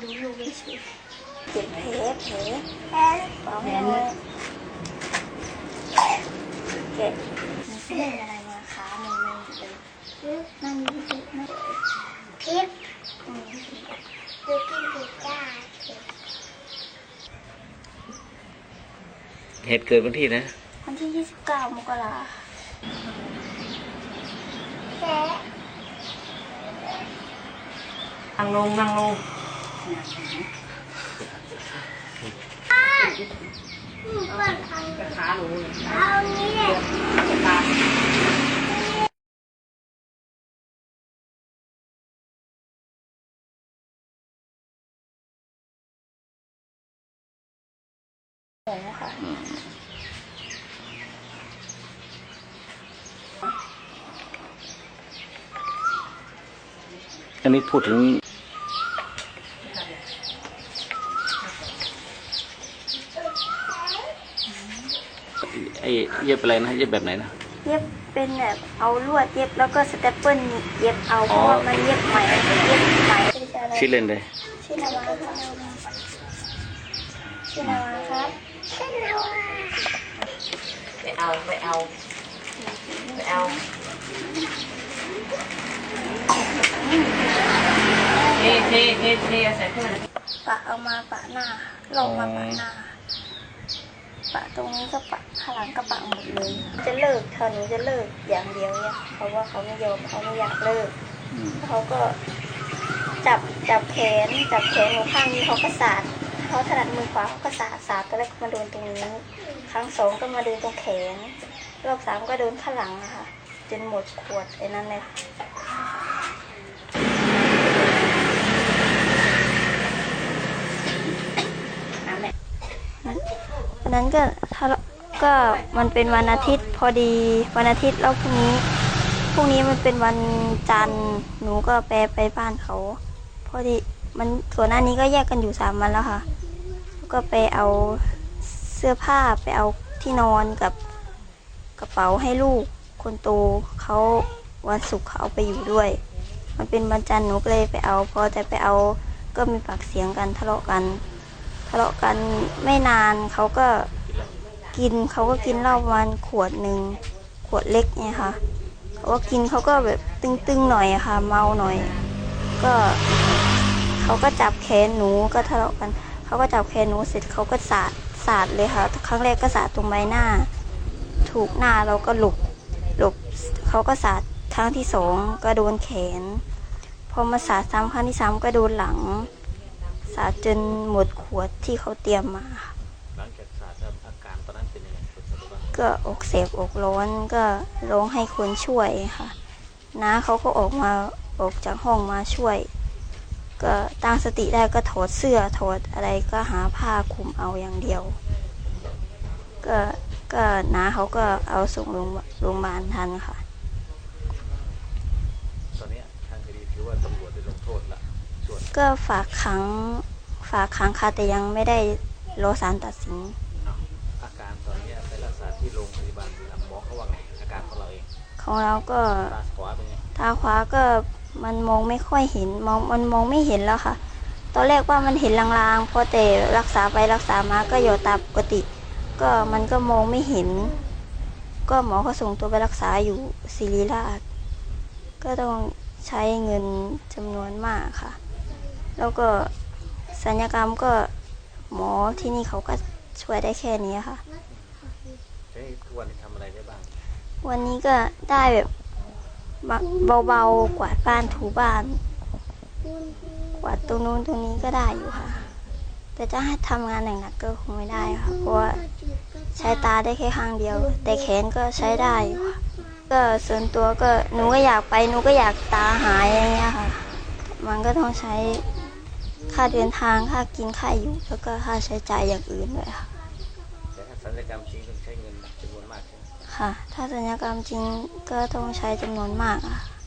เฉยๆเจ็บแผลแผลแผลเปล่าไม่น้อยแกะมันเล่นอะไรมาขามันมันเลยนั่นนี่นั่นคลิปอืมดูกินพิซซ่าเหตุเกิดวันที่นะวันที่ 29 มกราค่นั่งลงนั่งลง เปิดทางกระขาหนูเลยเอานี้เลยตาหมูค่ะอันนี้พูดถึง ไอ้เย็บอะไรนะเย็บแบบไหนนะ เย็บเป็นแบบเอาลวดเย็บแล้วก็สเตปเปิลเย็บเอาเพราะว่ามันเย็บไหมเย็บไหมชื่อเล่นเลยชื่อนาวาครับชื่อนาวาครับฉันเอาไปเอาไปเอาไปเอาเทเทเทเทเอาใส่เพื่อนปะเอามาปะหน้าลงมาปะหน้า ปะตรงนี้ก็ปะข้างหลังก็ปะหมดเลย จะเลิกเธอหนูจะเลิกอย่างเดียวเนี่ยเพราะว่าเขาไม่ยอมเขาไม่อยากเลิกเขาก็จับจับแขนจับแขนหนูข้างนี้เขาก็สาดเขาถนัดมือขวาเขาก็สาดสาดก็เลยมาโดนตรงนี้ ครั้งสองก็มาโดนตรงแขนรอบสามก็โดนข้างหลังอะค่ะจนหมดขวดไอ้นั่นเลยค่ะวั นนั้นก็ทะเลาะก็มันเป็นวันอาทิตย์พอดีวันอาทิตย์แล้วพรุ่งนี้พรุ่งนี้มันเป็นวันจันทร์หนูก็ไปไปบ้านเขา พอดีมันส่วนหน้านี้ก็แยกกันอยู่สามวันแล้วค่ะ ก็ไปเอาเสื้อผ้าไปเอาที่นอนกับกระเป๋าให้ลูกคนโตเขาวันศุกร์เขาเอาไปอยู่ด้วย มันเป็นวันจันทร์หนูก็เลยไปเอา พอจะไปเอาก็มีปากเสียงกันทะเลาะกัน ทะเลาะกันไม่นานเขาก็กินเขาก็กินเหล้าประมาณขวดหนึ่งขวดเล็กเนี่ยค่ะเขาก็กินเขาก็แบบตึงๆหน่อยอะค่ะ เมาหน่อย ก็เขาก็จับแขนหนูก็ทะเลาะกันเขาก็จับแขนหนูเสร็จเขาก็สาดสาดเลยค่ะ ครั้งแรกก็สาดตรงใบหน้า ถูกหน้าเราก็หลบหลบเขาก็สาดครั้งที่สองก็โดนแขน พอมาสาดซ้ำครั้งที่สามก็โดนหลัง สาดจนหมดขวดที่เขาเตรียมมาค่ะหลังจากสาดแล้วอาการตอนนั้นเป็นยังไงเป็นยังไงบ้างก็อกเสบอกร้อนก็ร้องให้คนช่วยค่ะน้าเขาก็ออกมาออกจากห้องมาช่วย ก็ตั้งสติได้ก็ถอดเสื้อถอดอะไรก็หาผ้าคลุมเอาอย่างเดียว ก็ก็น้าเขาก็เอาส่งโรงโรงพยาบาลทันค่ะ ตอนเนี้ยทางคดีถือว่าตำรวจได้ลงโทษละส่วน ก็ฝากขังฝากขังค่ะแต่ยังไม่ได้รอศาลตัดสิน อาการตอนเนี้ยไปรักษาที่โรงพยาบาลบุรีรัมย์หมอเขาว่าไงอาการของเราเองของเราก็ตาขวาเป็นไงตาขวาก็มันมองไม่ค่อยเห็นมองมันมองไม่เห็นแล้วค่ะ ตอนแรกว่ามันเห็นลางๆพอแต่รักษาไปรักษามาก็หยอดตาปกติ ก็มันก็มองไม่เห็น ก็หมอก็ส่งตัวไปรักษาอยู่ศิริราชก็ต้องใช้เงินจำนวนมากค่ะ แล้วก็สัญญกรรมก็หมอที่นี่เขาก็ช่วยได้แค่นี้ค่ะเฮ้ยทุกวันนี้ทำอะไรได้บ้าง วันนี้ก็ได้แบบมาเบาๆ กวาดบ้านถูบ้าน กวาดตรงนู้นตรงนี้ก็ได้อยู่ค่ะ แต่จะให้ทำงานหนักๆก็คงไม่ได้ค่ะ เพราะว่าใช้ตาได้แค่ข้างเดียว แต่แขนก็ใช้ได้อยู่ค่ะ ก็ส่วนตัวก็หนูก็อยากไปหนูก็อยากตาหายอย่างเงี้ยค่ะ มันก็ต้องใช้ ค่าเดินทางค่ากินค่าอยู่ แล้วก็ค่าใช้จ่ายอย่างอื่นด้วยค่ะ แต่ถ้าศัลยกรรมจริงต้องใช้เงินจำนวนมากใช่ไหมค่ะ ถ้าสัญญกรรมจริงก็ต้องใช้จำนวนมากอะค่ะ